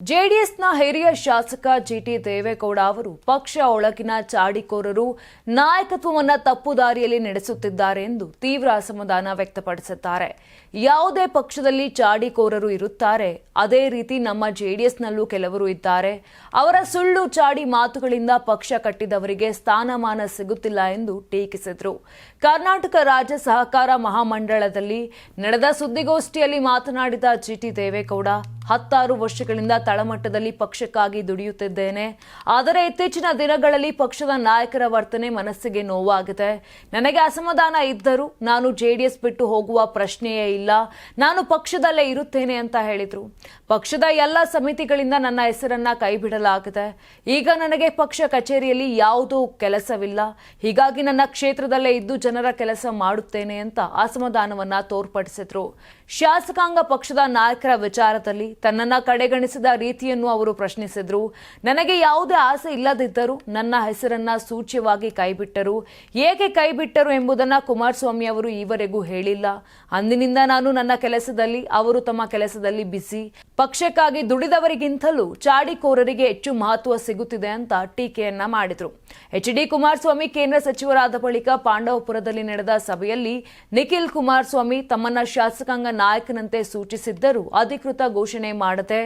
ಜೆಡಿಎಸ್ನ ಹಿರಿಯ ಶಾಸಕ ಜಿಟಿ ದೇವೇಗೌಡ ಅವರು ಪಕ್ಷ ಒಳಗಿನ ಚಾಡಿಕೋರರು ನಾಯಕತ್ವವನ್ನು ತಪ್ಪು ದಾರಿಯಲ್ಲಿ ನಡೆಸುತ್ತಿದ್ದಾರೆ ಎಂದು ತೀವ್ರ ಅಸಮಾಧಾನ ವ್ಯಕ್ತಪಡಿಸುತ್ತಾರೆ ಯಾವುದೇ ಪಕ್ಷದಲ್ಲಿ ಚಾಡಿಕೋರರು ಇರುತ್ತಾರೆ. ಅದೇ ರೀತಿ ನಮ್ಮ ಜೆಡಿಎಸ್ನಲ್ಲೂ ಕೆಲವರು ಇದ್ದಾರೆ. ಅವರ ಸುಳ್ಳು ಚಾಡಿ ಮಾತುಗಳಿಂದ ಪಕ್ಷ ಕಟ್ಟಿದವರಿಗೆ ಸ್ಥಾನಮಾನ ಸಿಗುತ್ತಿಲ್ಲ ಎಂದು ಟೀಕಿಸಿದರು. ಕರ್ನಾಟಕ ರಾಜ್ಯ ಸಹಕಾರ ಮಹಾಮಂಡಳದಲ್ಲಿ ನಡೆದ ಸುದ್ದಿಗೋಷ್ಠಿಯಲ್ಲಿ ಮಾತನಾಡಿದ ಜಿಟಿ ದೇವೇಗೌಡ ಹತ್ತಾರು ವರ್ಷಗಳಿಂದ ತಳಮಟ್ಟದಲ್ಲಿ ಪಕ್ಷಕ್ಕಾಗಿ ದುಡಿಯುತ್ತಿದ್ದೇನೆ. ಆದರೆ ಇತ್ತೀಚಿನ ದಿನಗಳಲ್ಲಿ ಪಕ್ಷದ ನಾಯಕರ ವರ್ತನೆ ಮನಸ್ಸಿಗೆ ನೋವಾಗಿದೆ. ನನಗೆ ಅಸಮಾಧಾನ ಇದ್ದರೂ ನಾನು ಜೆಡಿಎಸ್ ಬಿಟ್ಟು ಹೋಗುವ ಪ್ರಶ್ನೆಯೇ ಇಲ್ಲ. ನಾನು ಪಕ್ಷದಲ್ಲೇ ಇರುತ್ತೇನೆ ಅಂತ ಹೇಳಿದರು. ಪಕ್ಷದ ಎಲ್ಲ ಸಮಿತಿಗಳಿಂದ ನನ್ನ ಹೆಸರನ್ನ ಕೈಬಿಡಲಾಗಿದೆ. ಈಗ ನನಗೆ ಪಕ್ಷ ಕಚೇರಿಯಲ್ಲಿ ಯಾವುದೂ ಕೆಲಸವಿಲ್ಲ. ಹೀಗಾಗಿ ನನ್ನ ಕ್ಷೇತ್ರದಲ್ಲೇ ಇದ್ದು ಜನರ ಕೆಲಸ ಮಾಡುತ್ತೇನೆ ಅಂತ ಅಸಮಾಧಾನವನ್ನ ತೋರ್ಪಡಿಸಿದ್ರು. ಶಾಸಕಾಂಗ ಪಕ್ಷದ ನಾಯಕರ ವಿಚಾರದಲ್ಲಿ ತನ್ನನ್ನ ಕಡೆಗಣಿಸಿದ ರೀತಿಯನ್ನು ಅವರು ಪ್ರಶ್ನಿಸಿದ್ರು. ನನಗೆ ಯಾವುದೇ ಆಸೆ ಇಲ್ಲದಿದ್ದರೂ ನನ್ನ ಹೆಸರನ್ನ ಸೂಚ್ಯವಾಗಿ ಕೈಬಿಟ್ಟರು. ಏಕೆ ಕೈಬಿಟ್ಟರು ಎಂಬುದನ್ನ ಕುಮಾರಸ್ವಾಮಿ ಅವರು ಈವರೆಗೂ ಹೇಳಿಲ್ಲ. ಅಂದಿನಿಂದ ನಾನು ನನ್ನ ಕೆಲಸದಲ್ಲಿ, ಅವರು ತಮ್ಮ ಕೆಲಸದಲ್ಲಿ ಬಿಸಿ. ಪಕ್ಷಕ್ಕಾಗಿ ದುಡಿದವರಿಗಿಂತಲೂ ಚಾಡಿಕೋರರಿಗೆ ಹೆಚ್ಚು ಮಹತ್ವ ಸಿಗುತ್ತಿದೆ ಅಂತ ಟೀಕೆಯನ್ನ ಮಾಡಿದ್ರು. ಎಚ್ ಡಿ ಕುಮಾರಸ್ವಾಮಿ ಕೇಂದ್ರ ಸಚಿವರಾದ ಬಳಿಕ ಪಾಂಡವಪುರದಲ್ಲಿ ನಡೆದ ಸಭೆಯಲ್ಲಿ ನಿಖಿಲ್ ಕುಮಾರಸ್ವಾಮಿ ತಮ್ಮನ್ನ ಶಾಸಕಾಂಗ ನಾಯಕನಂತೆ ಸೂಚಿಸಿದ್ದರೂ ಅಧಿಕೃತ ಘೋಷಣೆ ಮಾಡದೆ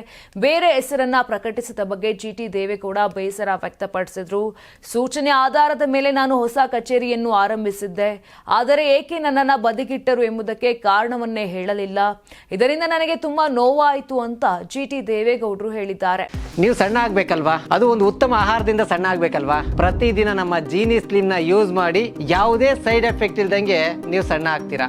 ಬೇರೆ ಹೆಸರನ್ನ ಪ್ರಕಟಿಸಿದ ಬಗ್ಗೆ ಜಿಟಿ ದೇವೇಗೌಡ ಬೇಸರ ವ್ಯಕ್ತಪಡಿಸಿದ್ರು. ಸೂಚನೆ ಆಧಾರದ ಮೇಲೆ ನಾನು ಹೊಸ ಕಚೇರಿಯನ್ನು ಆರಂಭಿಸಿದ್ದೆ. ಆದರೆ ಏಕೆ ನನ್ನನ್ನ ಬದಿಗಿಟ್ಟರು ಎಂಬುದಕ್ಕೆ ಕಾರಣವನ್ನೇ ಹೇಳಲಿಲ್ಲ. ಇದರಿಂದ ನನಗೆ ತುಂಬಾ ನೋವಾಯಿತು ಅಂತ ಜಿಟಿ ದೇವೇಗೌಡರು ಹೇಳಿದ್ದಾರೆ. ನೀವು ಸಣ್ಣ ಆಗ್ಬೇಕಲ್ವಾ? ಅದು ಒಂದು ಉತ್ತಮ ಆಹಾರದಿಂದ ಸಣ್ಣ ಆಗ್ಬೇಕಲ್ವಾ? ಪ್ರತಿದಿನ ನಮ್ಮ ಜೀನಿ ಸ್ಲಿಮ್ನ ಯೂಸ್ ಮಾಡಿ ಯಾವುದೇ ಸೈಡ್ ಎಫೆಕ್ಟ್ ಇಲ್ದಂಗೆ ನೀವು ಸಣ್ಣ ಆಗ್ತೀರಾ?